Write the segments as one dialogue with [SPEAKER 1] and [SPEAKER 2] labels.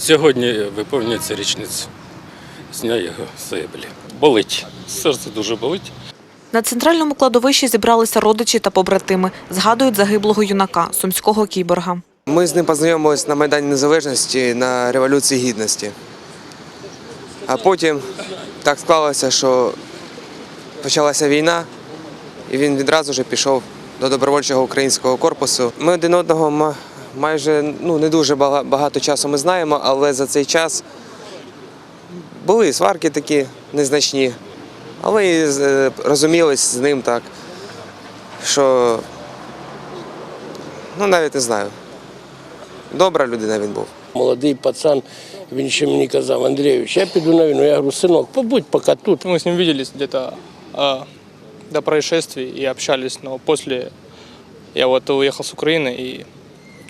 [SPEAKER 1] Сьогодні виповнюється річниця з дня його загибелі. Болить. Серце дуже болить.
[SPEAKER 2] На центральному кладовищі зібралися родичі та побратими. Згадують загиблого юнака, сумського кіборга.
[SPEAKER 3] Ми з ним познайомились на Майдані Незалежності на Революції Гідності. А потім так склалося, що почалася війна, і він відразу ж пішов до добровольчого українського корпусу. Ми один одного майже ну, не дуже багато часу ми знаємо, але за цей час були сварки такі незначні. Але і е, розумілись з ним так, що ну навіть не знаю. Добра людина він був.
[SPEAKER 4] Молодий пацан, він ще мені казав, Андрійович, я піду на війну. Я говорю, синок, побудь поки тут.
[SPEAKER 5] Мы с ним где-то а, до происшествий и общались, но после я вот уехал с Украины, и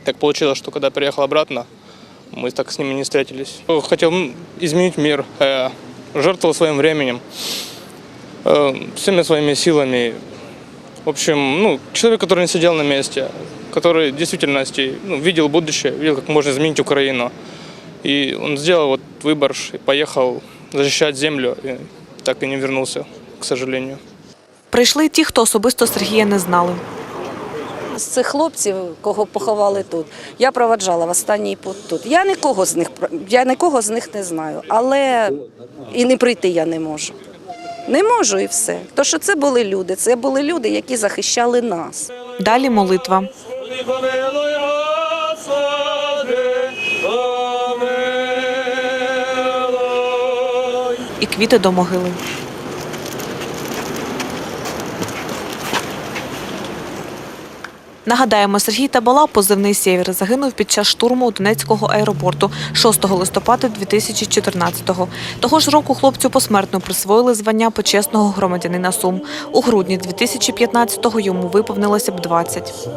[SPEAKER 5] так получилось, что когда приехал обратно, мы так с ними не встретились. Хотел м, изменить мир, э, жертвовал своим временем, э, всеми своими силами. В общем, ну, человек, который не сидел на месте, который в действительности ну, видел будущее, видел, как можно изменить Украину. И он сделал вот выбор и поехал защищать землю, и так и не вернулся, к сожалению.
[SPEAKER 2] Прийшли й ті, хто особисто Сергія не знали.
[SPEAKER 6] З цих хлопців, кого поховали тут, я проваджала в останній путь тут. Я нікого з них я нікого з них не знаю, але і не прийти я не можу. Не можу і все. То що це були люди, це були люди, які захищали нас.
[SPEAKER 2] Далі молитва. І квіти до могили. Нагадаємо, Сергій Табала, позивний «Сєвєр», загинув під час штурму Донецького аеропорту 6 листопада 2014-го. Того ж року хлопцю посмертно присвоїли звання почесного громадянина Сум. У грудні 2015-го йому виповнилося б 20.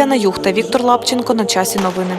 [SPEAKER 2] Тетяна Юхта, Віктор Лапченко. На часі новини.